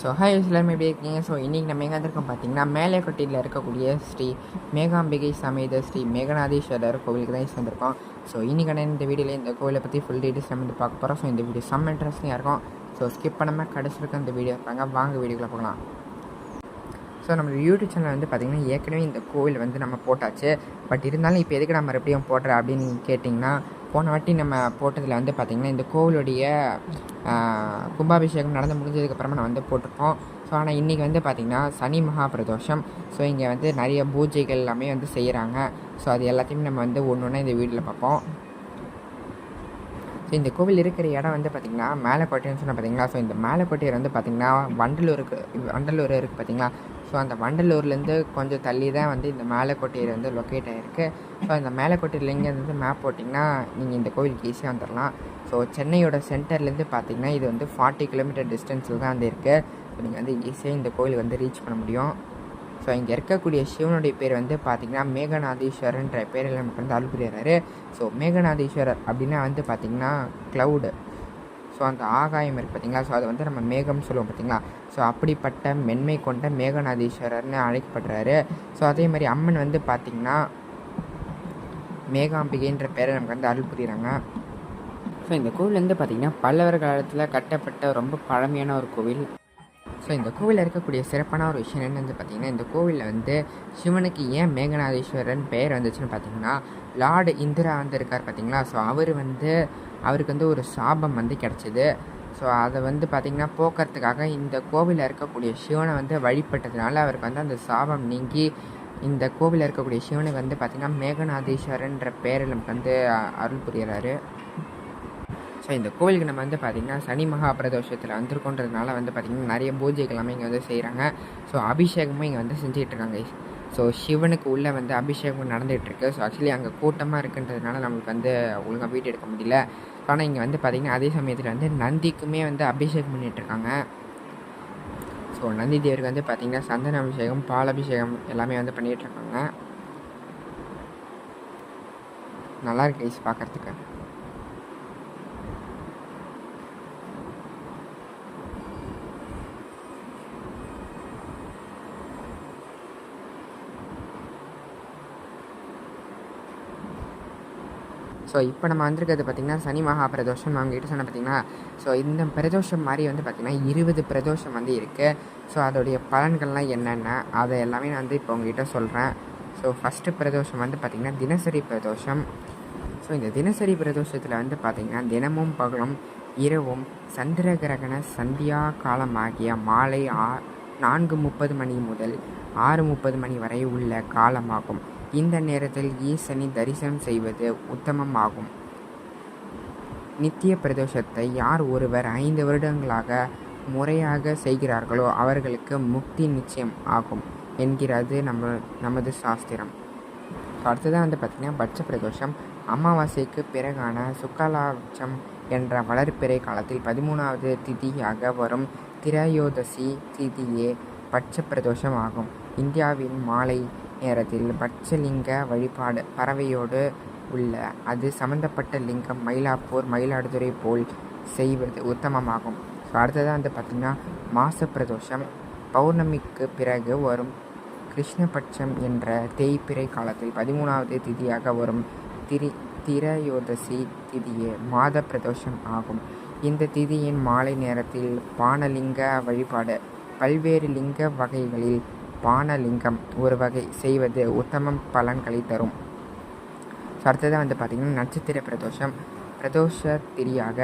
So hi எல்லாருமே எப்படி இருக்கீங்க ஸோ இன்றைக்கி நம்ம எங்கே இருக்கோம் பார்த்தீங்கன்னா மேலேக்கொட்டியில் இருக்கக்கூடிய ஸ்ரீ மேகாம்பிகை சமேத ஸ்ரீ மேகநாதீஸ்வரர் கோவிலுக்கு தான் சேர்ந்துருக்கோம். ஸோ இன்றைக்கான இந்த வீடியோவில் இந்த கோவிலை பற்றி ஃபுல் டீட்டெயில்ஸ் நம்ம வந்து பார்க்க போகிறோம் ஸோ இந்த வீடியோ செம்ம இன்ட்ரெஸ்டிங்காக இருக்கும். ஸோ ஸ்கிப் பண்ணாமல் கடைசியில் இருக்க இந்த வீடியோ இருப்பாங்க வாங்க வீடியோக்குள்ளே போகலாம். ஸோ நம்ம யூடியூப் சேனல் வந்து பார்த்திங்கன்னா ஏற்கனவே இந்த கோவில் வந்து நம்ம போட்டாச்சு. பட் இருந்தாலும் இப்போ எதுக்கு நம்ம மறுபடியும் போடுற அப்படின்னு நீங்கள் கேட்டிங்கன்னா போன வாட்டி நம்ம போட்டதில் வந்து பார்த்திங்கன்னா இந்த கோவிலுடைய கும்பாபிஷேகம் நடந்து முடிஞ்சதுக்கப்புறமா நான் வந்து போட்டிருப்போம் ஸோ ஆனால் இன்றைக்கி வந்து பார்த்திங்கன்னா சனி மகா பிரதோஷம் ஸோ இங்கே வந்து நிறைய பூஜைகள் எல்லாமே வந்து செய்கிறாங்க ஸோ அது எல்லாத்தையுமே நம்ம வந்து ஒன்று ஒன்றா இந்த வீட்டில் பார்ப்போம். ஸோ இந்த கோவில் இருக்கிற இடம் வந்து பார்த்திங்கன்னா மேலக்கோட்டைன்னு சொன்னால் பார்த்தீங்களா ஸோ இந்த மேலக்கோட்டையர் வந்து பார்த்திங்கன்னா வண்டலூருக்கு வண்டலூர் இருக்குது பார்த்தீங்களா ஸோ அந்த வண்டலூர்லேருந்து கொஞ்சம் தள்ளி தான் வந்து இந்த மேலக்கோட்டையர் வந்து லொக்கேட் ஆகிருக்கு ஸோ இந்த மேலக்கோட்டையில் வந்து மேப் போட்டிங்கன்னா நீங்கள் இந்த கோவிலுக்கு ஈஸியாக வந்துடலாம் ஸோ சென்னையோட சென்டர்லேருந்து பார்த்தீங்கன்னா இது வந்து ஃபார்ட்டி கிலோமீட்டர் டிஸ்டன்ஸில் தான் வந்து இருக்குது ஸோ நீங்கள் வந்து ஈஸியாக இந்த கோவில் வந்து ரீச் பண்ண முடியும். ஸோ இங்கே இருக்கக்கூடிய சிவனுடைய பேர் வந்து பார்த்திங்கன்னா மேகநாதீஸ்வரன்ற பேரில் நமக்கு வந்து அருள் ஸோ மேகநாதீஸ்வரர் அப்படின்னா வந்து பார்த்திங்கன்னா க்ளவுடு ஸோ அந்த ஆகாயம் இருக்குது பார்த்தீங்களா ஸோ அதை வந்து நம்ம மேகம்னு சொல்லுவோம் பார்த்தீங்களா ஸோ அப்படிப்பட்ட மென்மை கொண்ட மேகநாதீஸ்வரர்னு அழைக்கப்படுறாரு. ஸோ அதே மாதிரி அம்மன் வந்து பார்த்திங்கன்னா மேகாம்பிகைன்ற பேரை நமக்கு வந்து அருள் புரிகிறாங்க ஸோ இந்த கோவில் வந்து பார்த்திங்கன்னா பல்லவர் காலத்தில் கட்டப்பட்ட ரொம்ப பழமையான ஒரு கோவில். ஸோ இந்த கோவிலில் இருக்கக்கூடிய சிறப்பான ஒரு விஷயம் என்னென்னு வந்து பார்த்திங்கன்னா இந்த கோவிலில் வந்து சிவனுக்கு ஏன் மேகநாதீஸ்வரன் பெயர் வந்துச்சுன்னு பார்த்தீங்கன்னா லார்டு இந்திரா வந்து இருக்கார் பார்த்தீங்களா ஸோ அவர் வந்து அவருக்கு வந்து ஒரு சாபம் வந்து கிடச்சிது. ஸோ அதை வந்து பார்த்திங்கன்னா போக்குறதுக்காக இந்த கோவிலில் இருக்கக்கூடிய சிவனை வந்து வழிபட்டதுனால அவருக்கு வந்து அந்த சாபம் நீங்கி இந்த கோவிலில் இருக்கக்கூடிய சிவனுக்கு வந்து பார்த்திங்கன்னா மேகநாதீஸ்வரன்ற பேரில் வந்து அருள் புரிகிறாரு ஸோ இந்த கோவிலுக்கு நம்ம வந்து பார்த்திங்கன்னா சனி மகா பிரதோஷத்தில் வந்திருக்கோன்றதுனால வந்து பார்த்திங்கன்னா நிறைய பூஜைகள் எல்லாமே இங்கே வந்து செய்கிறாங்க ஸோ அபிஷேகமும் இங்கே வந்து செஞ்சிகிட்ருக்காங்க இருக்காங்க. ஸோ சிவனுக்கு உள்ளே வந்து அபிஷேகம் நடந்துகிட்ருக்கு ஸோ ஆக்சுவலி அங்கே கூட்டமாக இருக்குன்றதுனால நம்மளுக்கு வந்து ஒழுங்காக வீட்டு எடுக்க முடியல. ஆனால் இங்கே வந்து பார்த்திங்கன்னா அதே சமயத்தில் வந்து நந்திக்குமே வந்து அபிஷேகம் பண்ணிகிட்ருக்காங்க இருக்காங்க ஸோ நந்தி தேவருக்கு வந்து பார்த்திங்கன்னா சந்தன அபிஷேகம் பால் அபிஷேகம் எல்லாமே வந்து பண்ணிகிட்ருக்காங்க நல்லா இருக்கு ஐஸ் பார்க்கறதுக்கு ஸோ இப்போ நம்ம வந்திருக்கிறது பார்த்திங்கன்னா சனி மகா பிரதோஷம் நான் உங்ககிட்ட சொன்ன பார்த்தீங்கன்னா ஸோ இந்த பிரதோஷம் மாதிரி வந்து பார்த்திங்கன்னா இருபது பிரதோஷம் வந்து இருக்குது ஸோ அதோடைய பலன்கள்லாம் என்னென்ன? அதை எல்லாமே நான் வந்து இப்போ உங்ககிட்ட சொல்கிறேன் ஸோ ஃபஸ்ட்டு பிரதோஷம் வந்து பார்த்திங்கன்னா தினசரி பிரதோஷம். ஸோ இந்த தினசரி பிரதோஷத்தில் வந்து பார்த்திங்கன்னா தினமும் பகலும் இரவும் சந்திர கிரகண சந்தியா காலமாகிய மாலை ஆ நான்கு முப்பது மணி முதல் ஆறு முப்பது மணி வரை உள்ள காலமாகும். இந்த நேரத்தில் ஈசனை தரிசனம் செய்வது உத்தமமாகும். நித்திய பிரதோஷத்தை யார் ஒருவர் ஐந்து வருடங்களாக முறையாக செய்கிறார்களோ அவர்களுக்கு முக்தி நிச்சயம் ஆகும் என்கிறது நம்ம நமது சாஸ்திரம். அடுத்ததாக வந்து பார்த்திங்கன்னா பட்ச பிரதோஷம் அமாவாசைக்கு பிறகான சுக்கலாட்சம் என்ற வளர்ப்பிறை காலத்தில் பதிமூணாவது திதியாக வரும் திரையோதசி திதியே பட்ச பிரதோஷம் ஆகும். இந்தியாவின் மாலை நேரத்தில் பட்சலிங்க வழிபாடு பறவையோடு உள்ள அது சம்பந்தப்பட்ட லிங்கம் மயிலாப்பூர் மயிலாடுதுறை போல் செய்வது உத்தமமாகும். ஸோ அடுத்ததாக வந்து பார்த்திங்கன்னா மாச பிரதோஷம் பௌர்ணமிக்கு பிறகு வரும் கிருஷ்ணபட்சம் என்ற தேய்பிறை காலத்தில் பதிமூணாவது திதியாக வரும் திரி திரையோதசி திதியே மாத பிரதோஷம் ஆகும். இந்த திதியின் மாலை நேரத்தில் பானலிங்க வழிபாடு. பல்வேறு லிங்க வகைகளில் பானலிங்கம் ஒரு வகை செய்வது உத்தமம் பலன்களை தரும். ஸோ அடுத்ததாக வந்து பார்த்திங்கன்னா நட்சத்திர பிரதோஷம். பிரதோஷ திரியாக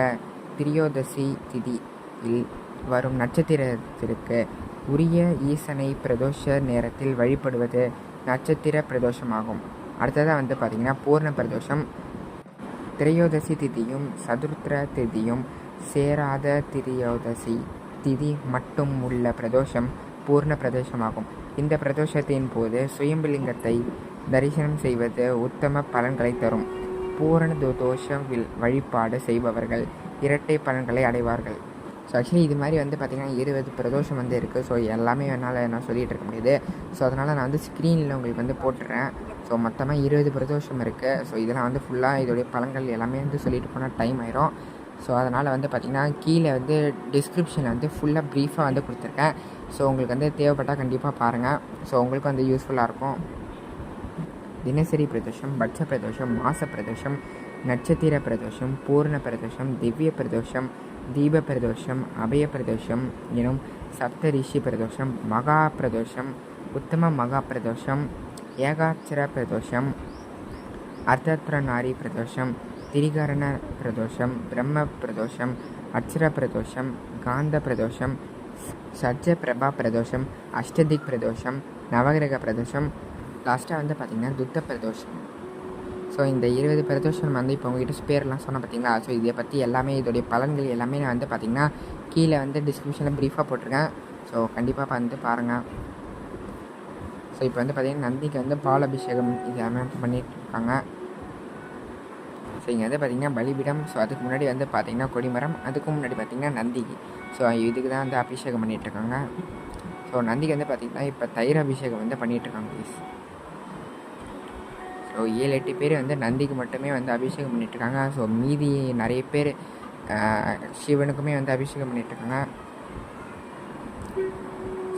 திரியோதசி திதியில் வரும் நட்சத்திரத்திற்கு உரிய ஈசனை பிரதோஷ நேரத்தில் வழிபடுவது நட்சத்திர பிரதோஷமாகும். அடுத்ததாக வந்து பார்த்திங்கன்னா பூர்ண பிரதோஷம். திரையோதசி திதியும் சதுர்த்திர திதியும் சேராத திரியோதசி திதி மட்டும் உள்ள பிரதோஷம் பூர்ண பிரதோஷமாகும். இந்த பிரதோஷத்தின் போது சுயம்புலிங்கத்தை தரிசனம் செய்வது உத்தம பலன்களை தரும். பூரண தோஷம் வில்- வழிபாடு செய்பவர்கள் இரட்டை பலன்களை அடைவார்கள். ஸோ ஆக்சுவலி இது மாதிரி வந்து பார்த்திங்கன்னா இருபது பிரதோஷம் வந்து இருக்குது ஸோ எல்லாமே என்னால் நான் சொல்லிகிட்டு இருக்க முடியுது. ஸோ அதனால் நான் வந்து ஸ்க்ரீனில் உங்களுக்கு வந்து போட்டுடுறேன் ஸோ மொத்தமாக இருபது பிரதோஷம் இருக்குது ஸோ இதெல்லாம் வந்து ஃபுல்லாக இதோடைய பழங்கள் எல்லாமே வந்து சொல்லிட்டு போனால் டைம் ஆயிரும். ஸோ அதனால் வந்து பார்த்திங்கன்னா கீழே வந்து டிஸ்கிரிப்ஷனில் வந்து ஃபுல்லாக ப்ரீஃபாக வந்து கொடுத்துருக்கேன். ஸோ உங்களுக்கு வந்து தேவைப்பட்டால் கண்டிப்பாக பாருங்கள் ஸோ உங்களுக்கு வந்து யூஸ்ஃபுல்லாக இருக்கும். தினசரி பிரதோஷம் பட்ச பிரதோஷம் மாச பிரதோஷம் நட்சத்திர பிரதோஷம் பூர்ண பிரதோஷம் திவ்ய பிரதோஷம் தீப பிரதோஷம் அபய பிரதோஷம் எனும் சப்த ரிஷி பிரதோஷம் மகா பிரதோஷம் உத்தம மகா பிரதோஷம் ஏகாட்சர பிரதோஷம் அர்த்தத்ரநாரி பிரதோஷம் திரிகரண பிரதோஷம் பிரம்ம பிரதோஷம் அட்சர பிரதோஷம் காந்த பிரதோஷம் சஜ்ஜ பிரபா பிரதோஷம் அஷ்டதிக் பிரதோஷம் நவகிரக பிரதோஷம் லாஸ்ட்டாக வந்து பார்த்திங்கன்னா துத்த பிரதோஷம். ஸோ இந்த இருபது பிரதோஷம் வந்து இப்போ உங்ககிட்ட பேர்லாம் சொன்ன பார்த்தீங்களா ஸோ இதை பற்றி எல்லாமே இதோடைய பலன்கள் எல்லாமே நான் வந்து பார்த்திங்கன்னா கீழே வந்து டிஸ்கிரிப்ஷனில் ப்ரீஃபாக போட்டிருக்கேன். ஸோ கண்டிப்பாக வந்து பாருங்கள் ஸோ இப்போ வந்து பார்த்திங்கன்னா நந்திக்கு வந்து பால் அபிஷேகம் இது எல்லாமே ஸோ இங்கே வந்து பார்த்திங்கன்னா பலிபீடம். ஸோ அதுக்கு முன்னாடி வந்து பார்த்திங்கன்னா கொடிமரம் அதுக்கும் முன்னாடி பார்த்திங்கன்னா நந்தி ஸோ இதுக்கு தான் வந்து அபிஷேகம் பண்ணிகிட்ருக்காங்க ஸோ நந்திக்கு வந்து பார்த்திங்கன்னா இப்போ தயிர் அபிஷேகம் வந்து பண்ணிகிட்ருக்காங்க ப்ளீஸ் ஸோ ஏழு எட்டு பேர் வந்து நந்திக்கு மட்டுமே வந்து அபிஷேகம் பண்ணிகிட்ருக்காங்க ஸோ மீதி நிறைய பேர் சிவனுக்குமே வந்து அபிஷேகம் பண்ணிகிட்ருக்காங்க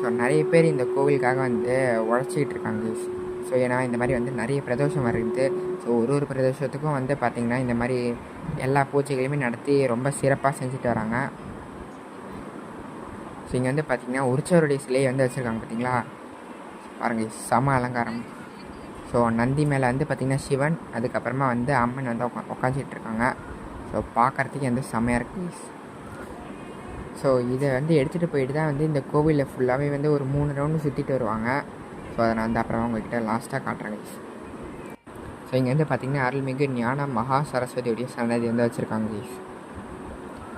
ஸோ நிறைய பேர் இந்த கோவிலுக்காக வந்து உழைச்சிக்கிட்டு இருக்காங்க ஸோ ஏன்னா இந்த மாதிரி வந்து நிறைய பிரதோஷம் வருது. ஸோ ஒரு ஒரு பிரதோஷத்துக்கும் வந்து பார்த்திங்கன்னா இந்த மாதிரி எல்லா பூஜைகளையுமே நடத்தி ரொம்ப சிறப்பாக செஞ்சுட்டு வராங்க. ஸோ இங்கே வந்து பார்த்திங்கன்னா உற்சவருடைய சிலையை வந்து வச்சுருக்காங்க பார்த்தீங்களா பாருங்கள் சம அலங்காரம். ஸோ நந்தி மேலே வந்து பார்த்திங்கன்னா சிவன் அதுக்கப்புறமா வந்து அம்மன் வந்து உக்கா உட்காந்துட்டு இருக்காங்க. ஸோ பார்க்குறதுக்கு வந்து செம்மையாக இருக்குது ஸோ இதை வந்து எடுத்துகிட்டு போயிட்டு தான் வந்து இந்த கோவிலில் ஃபுல்லாகவே வந்து ஒரு மூணு ரவுண்டு சுற்றிட்டு வருவாங்க. ஸோ அதை நான் வந்து அப்புறமா உங்ககிட்ட லாஸ்ட்டாக காட்டுறேங்க ஸோ இங்கே வந்து பார்த்திங்கன்னா அருள்மிகு ஞான மகா சரஸ்வதியுடைய சன்னதி வந்து வச்சுருக்காங்க கைஸ்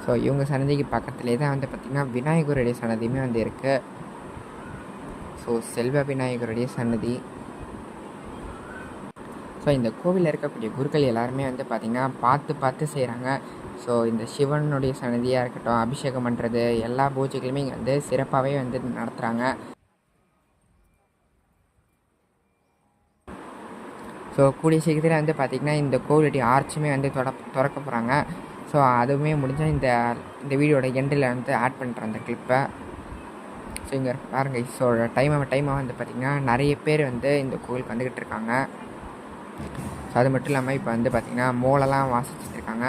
ஸோ இவங்க சன்னதிக்கு பக்கத்துலேயே தான் வந்து பார்த்திங்கன்னா விநாயகருடைய சன்னதியுமே வந்து இருக்குது ஸோ செல்வ விநாயகருடைய சன்னதி. ஸோ இந்த கோவிலில் இருக்கக்கூடிய குருக்கள் எல்லாருமே வந்து பார்த்திங்கன்னா பார்த்து பார்த்து செய்கிறாங்க ஸோ இந்த சிவனுடைய சன்னதியாக இருக்கட்டும் அபிஷேகம் பண்ணுறது எல்லா பூஜைகளுமே இங்கே வந்து சிறப்பாகவே வந்து நடத்துகிறாங்க ஸோ கூடிய சீக்கிரத்தில் வந்து பார்த்திங்கன்னா இந்த கோவிலுடைய ஆர்ச்சுமே வந்து தொட திறக்க போகிறாங்க ஸோ அதுவுமே முடிஞ்சால் இந்த இந்த வீடியோட எண்டில் வந்து ஆட் பண்ணுறேன் அந்த கிளிப்பை ஸோ இங்கே பாருங்கள் ஸோ டைமாக டைமாக வந்து பார்த்திங்கன்னா நிறைய பேர் வந்து இந்த கோவிலுக்கு வந்துக்கிட்டு இருக்காங்க. ஸோ அது மட்டும் இல்லாமல் இப்போ வந்து பார்த்திங்கன்னா மோளெல்லாம் வாசிச்சுட்டு இருக்காங்க.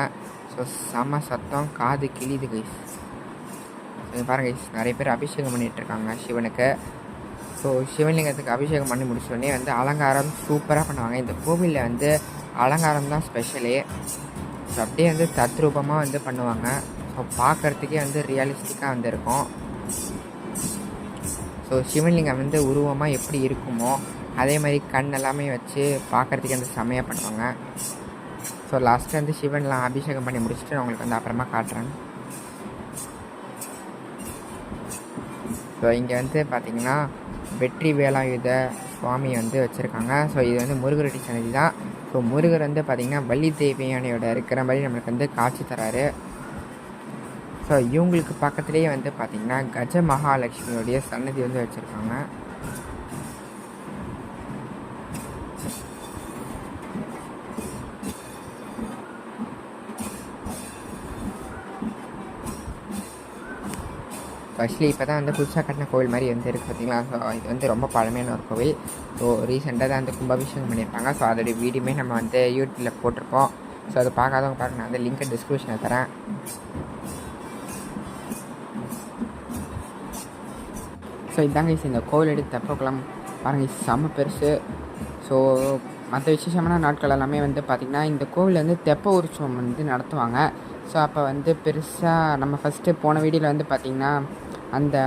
ஸோ செம சத்தம் காது கிளிது கைஸ் ஸோ பாருங்கள் கைஸ் நிறைய பேர் அபிஷேகம் பண்ணிகிட்டு இருக்காங்க சிவனுக்கு. ஸோ சிவலிங்கத்துக்கு அபிஷேகம் பண்ணி முடிச்சோடனே வந்து அலங்காரம் சூப்பராக பண்ணுவாங்க. இந்த கோவிலில் வந்து அலங்காரம் தான் ஸ்பெஷலே ஸோ அப்படியே வந்து தத்ரூபமாக வந்து பண்ணுவாங்க. ஸோ பார்க்குறதுக்கே வந்து ரியலிஸ்டிக்காக வந்து இருக்கும். ஸோ சிவலிங்கம் வந்து உருவமாக எப்படி இருக்குமோ அதே மாதிரி கண் எல்லாமே வச்சு பார்க்குறதுக்கு வந்து செம்மையாக பண்ணுவாங்க. ஸோ லாஸ்ட்டு வந்து சிவன்லாம் அபிஷேகம் பண்ணி முடிச்சுட்டு நான் உங்களுக்கு வந்து அப்புறமா காட்டுறேன். ஸோ இங்கே வந்து பார்த்திங்கன்னா வெற்றி வேலாயுத சுவாமி வந்து வச்சுருக்காங்க. ஸோ இது வந்து முருகருடைய சன்னதி தான். ஸோ முருகர் வந்து பார்த்திங்கன்னா வள்ளி தேவியானையோட இருக்கிற மாதிரி நம்மளுக்கு வந்து காட்சி தராரு. ஸோ இவங்களுக்கு பக்கத்துலேயே வந்து பார்த்திங்கன்னா கஜ மகாலட்சுமியோடைய சன்னதி வந்து வச்சுருக்காங்க. ஆக்சுவலி இப்போ தான் வந்து புதுசாக கட்டின கோவில் மாதிரி வந்து இருக்குது பார்த்திங்களா ஸோ இது வந்து ரொம்ப பழமையான ஒரு கோவில். ஸோ ரீசெண்டாக தான் வந்து கும்பாபிஷேகம் பண்ணியிருப்பாங்க ஸோ அதோடைய வீடியோமே நம்ம வந்து யூடியூப்பில் போட்டிருப்போம் ஸோ அதை பார்க்காதவங்க பாருங்க. நான் வந்து லிங்க்கை டிஸ்கிரிப்ஷனில் தரேன். ஸோ இதாங்க இந்த கோவில் எடுத்து தெப்பக்குளம் பாருங்கள் செம்ம பெருசு. ஸோ மற்ற விசேஷமான நாட்கள் எல்லாமே வந்து பார்த்திங்கன்னா இந்த கோவில் வந்து தெப்ப உற்சவம் வந்து நடத்துவாங்க. ஸோ அப்போ வந்து பெருசாக நம்ம ஃபஸ்ட்டு போன வீடியோவில் வந்து பார்த்திங்கன்னா அந்த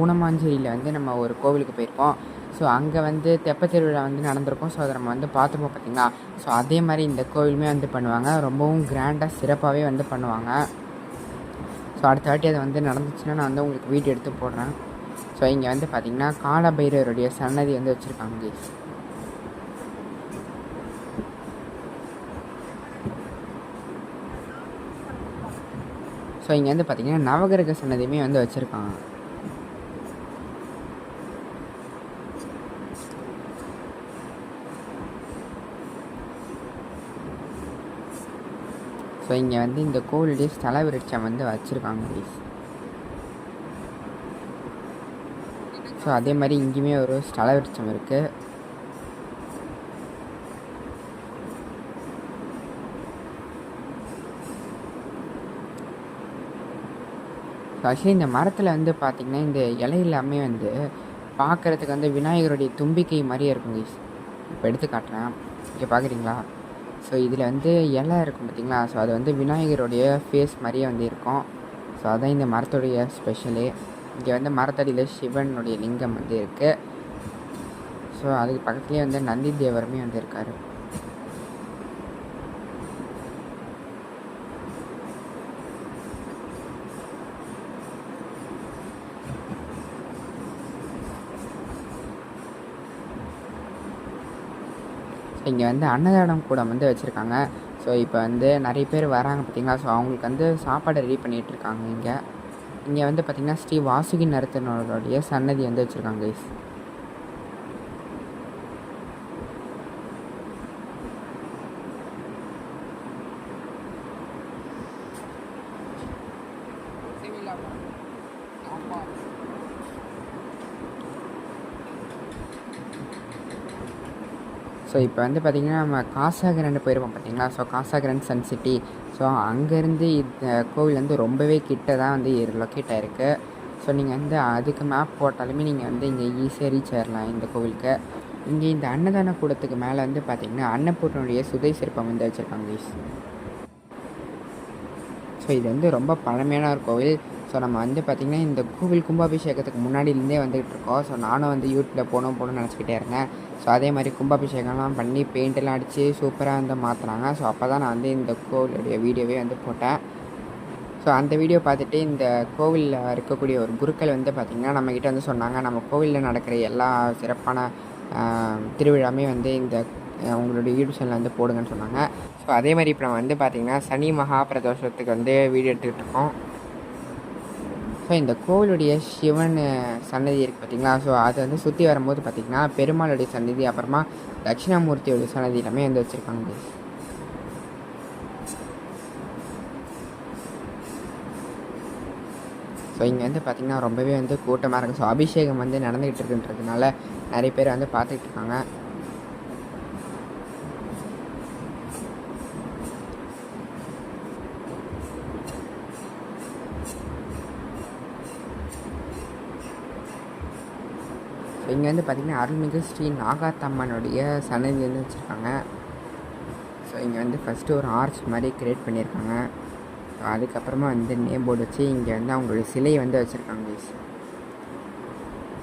ஊனமாஞ்சேரியில் வந்து நம்ம ஒரு கோவிலுக்கு போயிருக்கோம். ஸோ அங்கே வந்து தெப்ப திருவிழா வந்து நடந்திருக்கும். ஸோ அதை நம்ம வந்து பார்த்துப்போம் பார்த்திங்களா? ஸோ அதே மாதிரி இந்த கோவிலுமே வந்து பண்ணுவாங்க. ரொம்பவும் கிராண்டாக சிறப்பாகவே வந்து பண்ணுவாங்க. ஸோ அடுத்த வாட்டி அது வந்து நடந்துச்சுன்னா நான் வந்து உங்களுக்கு வீடியோ எடுத்து போடுறேன். ஸோ இங்கே வந்து பார்த்திங்கன்னா காலபைரவருடைய சன்னதி வந்து வச்சுருக்காங்க கைஸ் ஸோ இங்கே வந்து பார்த்திங்கன்னா நவகிரக சன்னதியுமே வந்து வச்சுருக்காங்க. ஸோ இங்கே வந்து இந்த கோவிலுடைய ஸ்தல விருட்சம் வந்து வச்சுருக்காங்க கைஸ் ஸோ அதே மாதிரி இங்கேயுமே ஒரு ஸ்தல விருட்சம் இருக்குது ஆக்சுவலி இந்த மரத்தில் வந்து பார்த்திங்கன்னா இந்த இலை எல்லாமே வந்து பார்க்குறதுக்கு வந்து விநாயகருடைய தும்பிக்கை மாதிரியே இருக்கும் கைஸ் இப்போ எடுத்து காட்டுறேன். இங்கே பார்க்குறீங்களா ஸோ இதில் வந்து இலை இருக்கும் பார்த்தீங்களா ஸோ அது வந்து விநாயகருடைய ஃபேஸ் மாதிரியே வந்து இருக்கும். ஸோ அதுதான் இந்த மரத்துடைய ஸ்பெஷலு இங்கே வந்து மரத்தடியில் சிவனுடைய லிங்கம் வந்து இருக்குது ஸோ அதுக்கு பக்கத்துலேயே வந்து நந்தி தேவருமே வந்து இருக்கார். இங்கே வந்து அன்னதானம் கூடம் வந்து வச்சுருக்காங்க. ஸோ இப்போ வந்து நிறைய பேர் வராங்க பார்த்தீங்களா ஸோ அவங்களுக்கு வந்து சாப்பாடு ரெடி பண்ணிகிட்டு இருக்காங்க இங்கே. இங்கே வந்து பார்த்திங்கன்னா ஸ்ரீ வாசுகி நரத்தனோடைய சன்னதி வந்து வச்சுருக்காங்க கைஸ் ஸோ இப்போ வந்து பார்த்திங்கன்னா நம்ம காசாகரன் போயிருப்போம் பார்த்திங்களா ஸோ காசாகரன் சன் சிட்டி. ஸோ அங்கேருந்து இந்த கோவில் வந்து ரொம்பவே கிட்ட தான் வந்து லொக்கேட் ஆகிருக்கு ஸோ நீங்கள் வந்து அதுக்கு மேப் போட்டாலுமே நீங்கள் வந்து இங்கே ஈஸியாக ரீச் ஆயிடலாம் இந்த கோவிலுக்கு. இங்கே இந்த அன்னதான கூடத்துக்கு மேலே வந்து பார்த்திங்கன்னா அன்னப்பூட்டனுடைய சுதை சிற்பம் வந்து வச்சுருக்காங்க ஸோ இது வந்து ரொம்ப பழமையான ஒரு கோவில். ஸோ நம்ம வந்து பார்த்திங்கன்னா இந்த கோவில் கும்பாபிஷேகத்துக்கு முன்னாடிலேருந்தே வந்துகிட்டு இருக்கோம். ஸோ நானும் வந்து யூடியூப்பில் போகணும் போகணும்னு நினச்சிக்கிட்டே இருந்தேன். ஸோ அதே மாதிரி கும்பாபிஷேகம்லாம் பண்ணி பெயிண்டெல்லாம் அடித்து சூப்பராக வந்து மாற்றினாங்க ஸோ அப்போ தான் நான் வந்து இந்த கோவிலுடைய வீடியோவே வந்து போட்டேன். ஸோ அந்த வீடியோ பார்த்துட்டு இந்த கோவிலில் இருக்கக்கூடிய ஒரு குருக்கள் வந்து பார்த்திங்கன்னா நம்மக்கிட்ட வந்து சொன்னாங்க. நம்ம கோவிலில் நடக்கிற எல்லா சிறப்பான திருவிழாமே வந்து இந்த உங்களுடைய யூடியூப் சேனலில் வந்து போடுங்கன்னு சொன்னாங்க. ஸோ அதே மாதிரி இப்போ நம்ம வந்து பார்த்திங்கன்னா சனி மகா பிரதோஷத்துக்கு வந்து வீடியோ எடுத்துக்கிட்டு இருக்கோம். ஸோ இந்த கோவிலுடைய சிவன் சன்னதி இருக்குது பார்த்தீங்களா ஸோ அதை வந்து சுற்றி வரும்போது பார்த்திங்கன்னா பெருமாளுடைய சன்னதி அப்புறமா தட்சிணாமூர்த்தியோடைய சன்னதி எல்லாமே வந்து வச்சுருக்காங்க. ஸோ இங்கே வந்து பார்த்திங்கன்னா ரொம்பவே வந்து கூட்டமாக இருக்குது ஸோ அபிஷேகம் வந்து நடந்துக்கிட்டு இருக்குன்றதுனால நிறைய பேர் வந்து பார்த்துக்கிட்டு இருக்காங்க ஸோ இங்கே வந்து பார்த்திங்கன்னா அருள்மிகு ஸ்ரீ நாகாத்தம்மனுடைய சன்னதி வந்து வச்சுருக்காங்க. ஸோ இங்கே வந்து ஃபஸ்ட்டு ஒரு ஆர்ச் மாதிரி க்ரியேட் பண்ணியிருக்காங்க. ஸோ அதுக்கப்புறமா வந்து நேம் போர்டு வச்சு இங்கே வந்து அவங்களுடைய சிலையை வந்து வச்சுருக்காங்க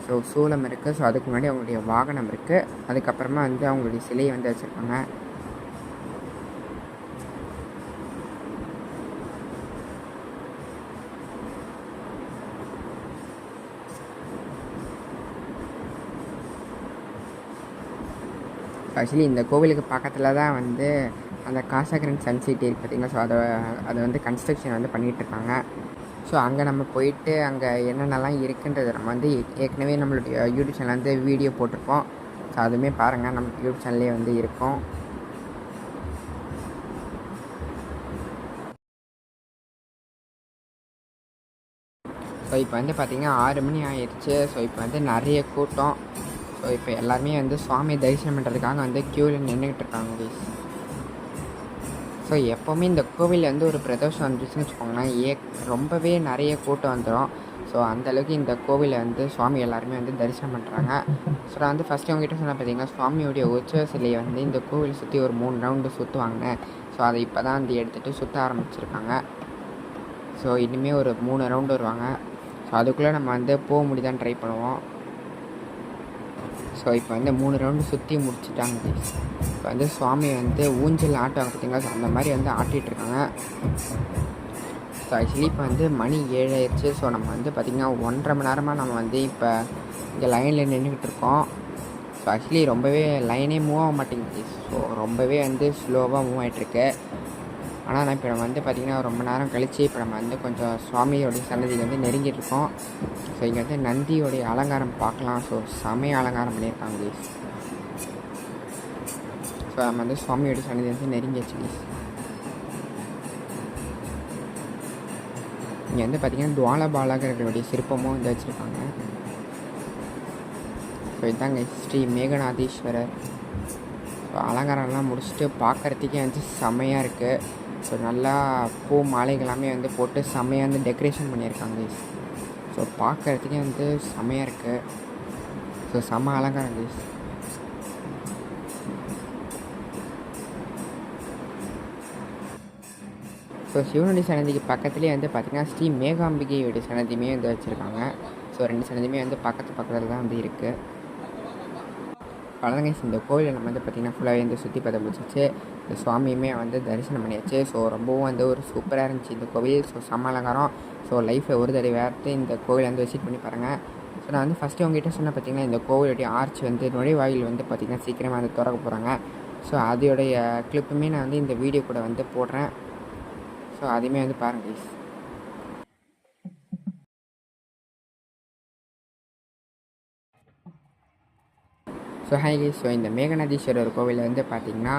ஸோ சூளம் இருக்குது ஸோ அதுக்கு முன்னாடி அவங்களுடைய வாகனம் இருக்குது அதுக்கப்புறமா வந்து அவங்களுடைய சிலையை வந்து வச்சுருக்காங்க. ஆக்சுவலி இந்த கோவிலுக்கு பக்கத்தில் தான் வந்து அந்த காசாகரன் சன் சிட்டி இருக்குது பார்த்திங்களா ஸோ அதை அதை வந்து கன்ஸ்ட்ரக்ஷன் வந்து பண்ணிகிட்ருக்காங்க ஸோ அங்கே நம்ம போயிட்டு அங்கே என்னென்னலாம் இருக்குன்றது நம்ம வந்து ஏற்கனவே நம்மளுடைய யூடியூப் சேனல் வந்து வீடியோ போட்டிருப்போம் ஸோ அதுவுமே பாருங்கள் நம்ம யூடியூப் சேனல்லே வந்து இருக்கும். ஸோ இப்போ வந்து பார்த்திங்கன்னா ஆறு மணி ஆயிடுச்சு ஸோ இப்போ வந்து நிறைய கூட்டம். ஸோ இப்போ எல்லாருமே வந்து சுவாமி தரிசனம் பண்ணுறதுக்காக வந்து க்யூவில் நின்றுக்கிட்டு இருக்காங்க கைஸ் ஸோ எப்போவுமே இந்த கோவிலில் வந்து ஒரு பிரதோஷம் வந்துச்சுன்னு வச்சுக்கோங்களேன். ஏ ரொம்பவே நிறைய கூட்டம் வந்துடும் ஸோ அந்தளவுக்கு இந்த கோவிலை வந்து சுவாமி எல்லாருமே வந்து தரிசனம் பண்ணுறாங்க ஸோ நான் வந்து ஃபஸ்ட்டு அவங்ககிட்ட சொன்ன பார்த்தீங்கன்னா சுவாமியோடைய உற்சவ சிலையை வந்து இந்த கோவிலை சுற்றி ஒரு மூணு ரவுண்டு சுற்றுவாங்க ஸோ அதை இப்போ தான் வந்து எடுத்துகிட்டு சுற்ற ஆரம்பிச்சிருக்காங்க. ஸோ இனிமேல் ஒரு மூணு ரவுண்டு வருவாங்க. ஸோ அதுக்குள்ளே நம்ம வந்து போக முடியுதான்னு ட்ரை பண்ணுவோம். ஸோ இப்போ வந்து மூணு ரவுண்டு சுற்றி முடிச்சுட்டாங்க. இப்போ வந்து சுவாமி வந்து ஊஞ்சல் ஆட்டம் பார்த்தீங்களா ஸோ அந்த மாதிரி வந்து ஆட்டிகிட்ருக்காங்க ஸோ ஆக்சுவலி இப்போ வந்து மணி ஏழு ஆயிடுச்சு ஸோ நம்ம வந்து பார்த்திங்கன்னா ஒன்றரை மணி நேரமாக நம்ம வந்து இப்போ இங்கே லைனில் நின்றுக்கிட்டு இருக்கோம். ஸோ ஆக்சுவலி ரொம்பவே லைனே மூவ் ஆக மாட்டேங்குது. ஸோ ரொம்பவே வந்து ஸ்லோவாக மூவ் ஆகிட்டுருக்கு ஆனால் நான் இப்போ நம்ம வந்து பார்த்திங்கன்னா ரொம்ப நேரம் கழித்து இப்போ நம்ம வந்து கொஞ்சம் சுவாமியோடைய சன்னதிக்கு வந்து நெருங்கிட்டு இருக்கோம். ஸோ இங்கே வந்து நந்தியோடைய அலங்காரம் பார்க்கலாம். ஸோ செமைய அலங்காரம் பண்ணியிருக்காங்க ப்ளீஸ் ஸோ நம்ம வந்து சுவாமியோடைய சன்னதி வந்து நெருங்கியாச்சு ப்ளீஸ் இங்கே வந்து பார்த்திங்கன்னா துவால பாலகர்களுடைய சிற்பமும் வந்து வச்சுருக்காங்க. ஸோ இதாங்க ஸ்ரீ மேகநாதீஸ்வரர். ஸோ அலங்காரம்லாம் முடிச்சுட்டு பார்க்குறதுக்கே வந்து செம்மையாக இருக்குது ஸோ நல்லா பூ மாலைகள் எல்லாமே வந்து போட்டு செம்மையாக வந்து டெக்கரேஷன் பண்ணியிருக்காங்க ஸோ பார்க்குறதுக்கே வந்து செம்மையாக இருக்குது ஸோ செம்ம அலங்காரம் கைஸ் ஸோ சிவனுடைய சன்னதிக்கு பக்கத்துலேயே வந்து பார்த்திங்கன்னா ஸ்ரீ மேகாம்பிகையுடைய சன்னதியுமே வந்து வச்சுருக்காங்க. ஸோ ரெண்டு சன்னதியுமே வந்து பக்கத்து பக்கத்தில் தான் வந்து இருக்குது அவ்வளோதாங்க இந்த கோயிலில் நம்ம வந்து பார்த்திங்கன்னா ஃபுல்லாகவே வந்து சுற்றி பார்த்து முடிச்சிச்சு சுவாமியுமே வந்து தரிசனம் பண்ணியாச்சு. ஸோ ரொம்பவும் வந்து ஒரு சூப்பராக இருந்துச்சு இந்த கோவில். ஸோ செம்ம அலங்காரம். ஸோ லைஃப்பில் ஒரு தடவை வேறு இந்த கோவிலை வந்து விசிட் பண்ணி பாருங்கள் ஸோ நான் வந்து ஃபஸ்ட்டு உங்ககிட்ட சொன்ன பார்த்திங்கன்னா இந்த கோவிலுடைய ஆர்ச் வந்து நுழைவாயில் வந்து பார்த்திங்கன்னா சீக்கிரமாக வந்து திறக்க போகிறாங்க ஸோ அதோடைய கிளிப்புமே நான் வந்து இந்த வீடியோ கூட வந்து போடுறேன். ஸோ அதையுமே வந்து பாருங்கள் ப்ளீஸ் ஸோ ஹை ஸோ இந்த மேகநாதீஸ்வரர் கோவிலில் வந்து பார்த்திங்கன்னா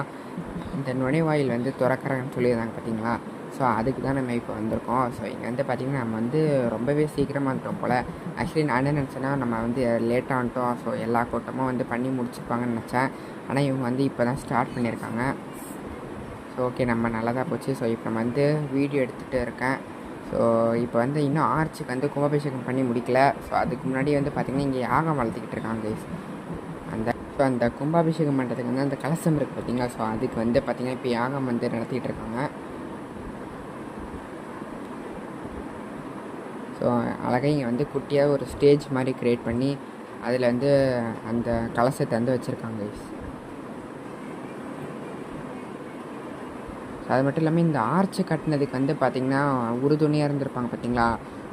இந்த நுழைவாயில் வந்து திறக்கிறாங்கன்னு சொல்லியிருந்தாங்க பார்த்தீங்களா ஸோ அதுக்கு தான் நம்ம இப்போ வந்திருக்கோம். ஸோ இங்கே வந்து பார்த்திங்கன்னா நம்ம வந்து ரொம்பவே சீக்கிரமாக வந்துட்டோம் போல். ஆக்சுவலி நான் என்ன நினச்சேன்னா நம்ம வந்து லேட்டாக வந்துட்டோம். ஸோ எல்லா கூட்டமும் வந்து பண்ணி முடிச்சுப்பாங்கன்னு நினச்சேன். ஆனால் இவங்க வந்து இப்போ தான் ஸ்டார்ட் பண்ணியிருக்காங்க. ஸோ ஓகே நம்ம நல்லா தான் போச்சு. ஸோ இப்போ நம்ம வந்து வீடியோ எடுத்துகிட்டு இருக்கேன். ஸோ இப்போ வந்து இன்னும் ஆர்ச்சுக்கு வந்து கும்பாபிஷேகம் பண்ணி முடிக்கல. ஸோ அதுக்கு முன்னாடி வந்து பார்த்திங்கன்னா இங்கே யாகம் வளர்த்துக்கிட்டு இருக்காங்க ஸோ அந்த கும்பாபிஷேகம் பண்ணுறதுக்கு வந்து அந்த கலசம் இருக்குது பார்த்தீங்களா ஸோ அதுக்கு வந்து பார்த்திங்கன்னா இப்போ யாகம் வந்து நடத்திட்டு இருக்காங்க. ஸோ அழகாக இங்கே வந்து குட்டியாக ஒரு ஸ்டேஜ் மாதிரி க்ரியேட் பண்ணி அதில் வந்து அந்த கலசத்தை வந்து வச்சுருக்காங்க ஸோ அது மட்டும் இல்லாமல் இந்த ஆர்ச்சு கட்டினதுக்கு வந்து பார்த்திங்கன்னா உறுதுணையாக இருந்திருப்பாங்க பார்த்தீங்களா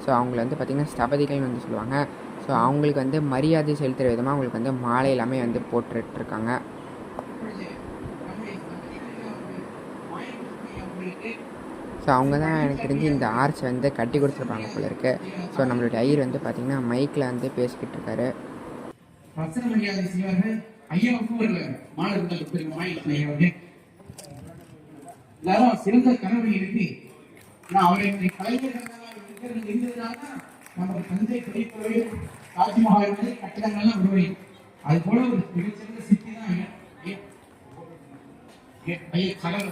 ஸோ அவங்கள வந்து பார்த்திங்கன்னா ஸ்தபதிகள்னு வந்து சொல்லுவாங்க. ஸோ அவங்களுக்கு வந்து மரியாதை செலுத்துகிற விதமாக அவங்களுக்கு வந்து மாலை எல்லாமே வந்து போட்டுட்ருக்காங்க. ஸோ அவங்க தான் எனக்கு தெரிஞ்சு இந்த ஆர்ச் வந்து கட்டி கொடுத்துருப்பாங்க போல இருக்கு. ஸோ நம்மளுடைய ஐயர் வந்து பார்த்திங்கன்னா மைக்கில் வந்து பேசிக்கிட்டு இருக்காரு. எல்லாரும் சிறந்த கனவை எழுதி நான் அவரை கலைஞர்களாக இருந்ததுனால நமக்கு தந்தை படிப்பவை தாஜ்மஹால் மாதிரி கட்டிடங்கள்லாம் உருவாயி அது போல ஒரு மிகச்சிறந்த சித்தி தான் ஐயா ஐயா. ஐயா ஐயா கலர்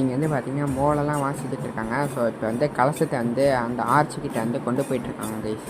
இங்கே வந்து பார்த்திங்கன்னா மோளெல்லாம் வாசிச்சுட்டு இருக்காங்க. ஸோ இப்போ வந்து கலசத்தை வந்து அந்த ஆர்ச்சிக்கிட்ட கிட்ட வந்து கொண்டு போயிட்டுருக்காங்க கைஸ்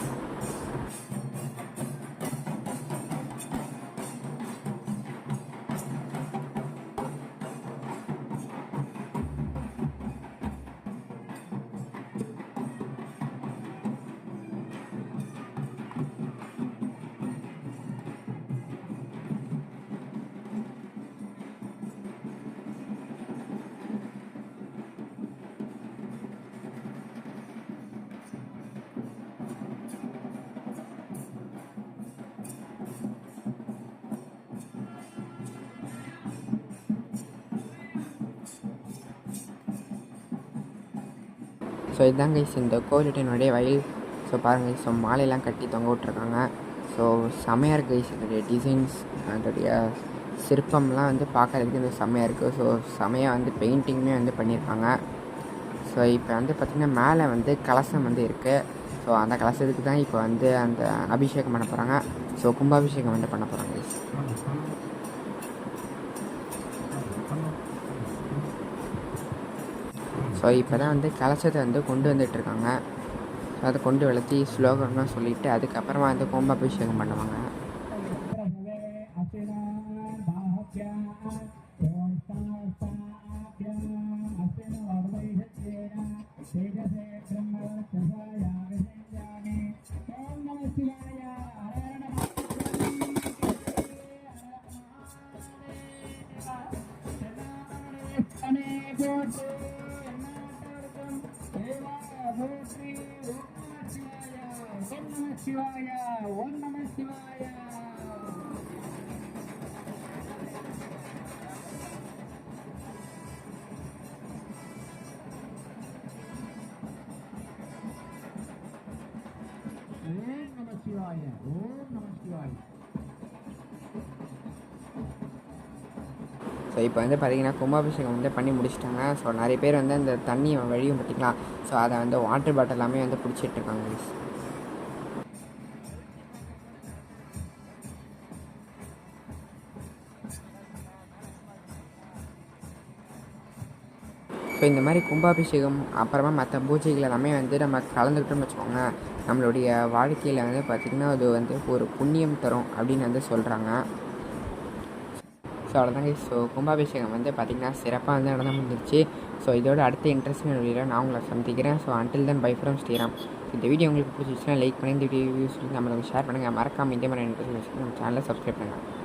ஸோ இதுதான் கைஸ் இந்த கோயிலுடைய வயல். ஸோ பாருங்கள் ஸோ மாலையெல்லாம் கட்டி தொங்க விட்ருக்காங்க ஸோ செமையாக இருக்குது கைஸ் இதோடைய டிசைன்ஸ் அதோடைய சிற்பம்லாம் வந்து பார்க்கறதுக்கு இந்த செமையாக இருக்குது ஸோ செமையாக வந்து பெயிண்டிங்குமே வந்து பண்ணியிருக்காங்க. ஸோ இப்போ வந்து பார்த்திங்கன்னா மேலே வந்து கலசம் வந்து இருக்குது ஸோ அந்த கலசத்துக்கு தான் இப்போ வந்து அந்த அபிஷேகம் பண்ண போகிறாங்க ஸோ கும்பாபிஷேகம் வந்து பண்ண போகிறாங்க ஸோ இப்போ தான் வந்து கலசத்தை வந்து கொண்டு வந்துட்டுருக்காங்க. ஸோ அதை கொண்டு வளர்த்தி ஸ்லோகம்லாம் சொல்லிவிட்டு அதுக்கப்புறமா வந்து கும்பாபிஷேகம் பண்ணுவாங்க. சிவாய ஓம் நம சிவாய. ஓம் நம சிவாய ஓம் நம சிவாய. ஸோ இப்போ வந்து பார்த்தீங்கன்னா கும்பாபிஷேகம் வந்து பண்ணி முடிச்சிட்டாங்க. ஸோ நிறைய பேர் வந்து அந்த தண்ணியை வழியும் பார்த்தீங்களா ஸோ அதை வந்து வாட்டர் பாட்டில் எல்லாமே வந்து பிடிச்சிட்டு இருக்காங்க ஸோ இந்த மாதிரி கும்பாபிஷேகம் அப்புறமா மற்ற பூஜைகள் எல்லாமே வந்து நம்ம கலந்துக்கிட்டோம்னு வச்சுக்கோங்க. நம்மளுடைய வாழ்க்கையில் வந்து பார்த்திங்கன்னா அது வந்து ஒரு புண்ணியம் தரும் அப்படின்னு வந்து சொல்கிறாங்க ஸோ அவ்வளோதாங்க ஸோ கும்பாபிஷேகம் வந்து பார்த்திங்கன்னா சிறப்பாக வந்து நடந்து முடிஞ்சிருச்சு. ஸோ இதோட அடுத்த இன்ட்ரெஸ்டிங் வீடியோவில் நான் உங்களை சந்திக்கிறேன். So until then bye from Sriram இந்த வீடியோ உங்களுக்கு பிடிச்சிச்சுன்னா லைக் பண்ணி இந்த வீடியோ யூஸ் பண்ணி நம்ம ஷேர் பண்ணுங்கள் மறக்காமல் இதே மாதிரி இன்ட்ரெஸ்ட் நம்ம சேனலை சப்ஸ்கிரைப் பண்ணுங்கள்